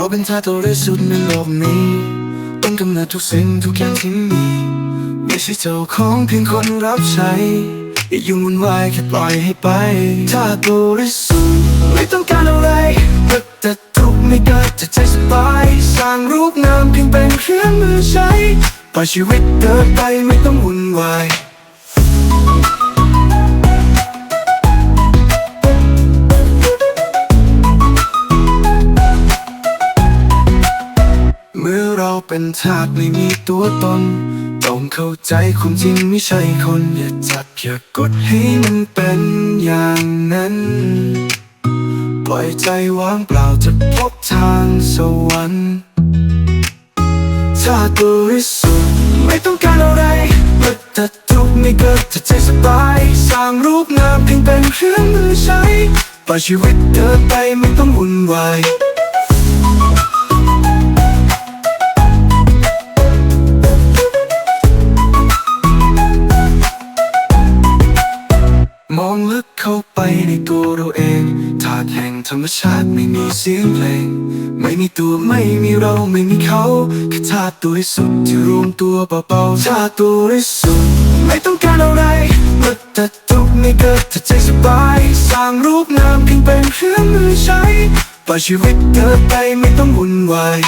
เราเป็นชาติบริสุทธิ์ในโลกนี้ต้นกำเนิดทุกสิ่งทุกอย่างที่มีไม่ใช่เจ้าของเพียงคนรับใช้อย่ายุ่งวุ่นวายแค่ปล่อยให้ไปชาติบริสุทธิ์ไม่ต้องการอะไรแต่ทุกไม่เกิดจะใจสบาย สร้างรูปงามเพียงเป็นเครื่องมือใช้ปล่อยชีวิตเดินไปไม่ต้องวุ่นวาย มื่อเราเป็นทาสไม่มีตัวตน ต้องเข้าใจความจริงไม่ใช่คน อย่าจับอย่ากดให้มันเป็นอย่างนั้น ปล่อยใจว่างเปล่าจะพบทางสวรรค์ชาติบริสุทธิ์ไม่ต้องการอะไรเมื่อแต่ทุกข์ไม่เกิดจะใจสบาย สร้างรูปงามเพียงเป็นเครื่องมือใช้ปล่อยชีวิตเดินไปไม่ต้องวุ่นวาย ในตัวเราเองธาตุแห่งธรรมชาติไม่มีเสียงเพลง ไม่มีตัวไม่มีเราไม่มีเขาแค่ธาตุตัวสุดที่รวมตัวเบาๆธาตุตัวสุดไม่ต้องการอะไรเมื่อแต่ทุกไม่เกิดถ้าใจสบาย สร้างรูปงามเพียงเป็นเครื่องมือใช้ปล่อยชีวิตเดินไปไม่ต้องวุ่นวาย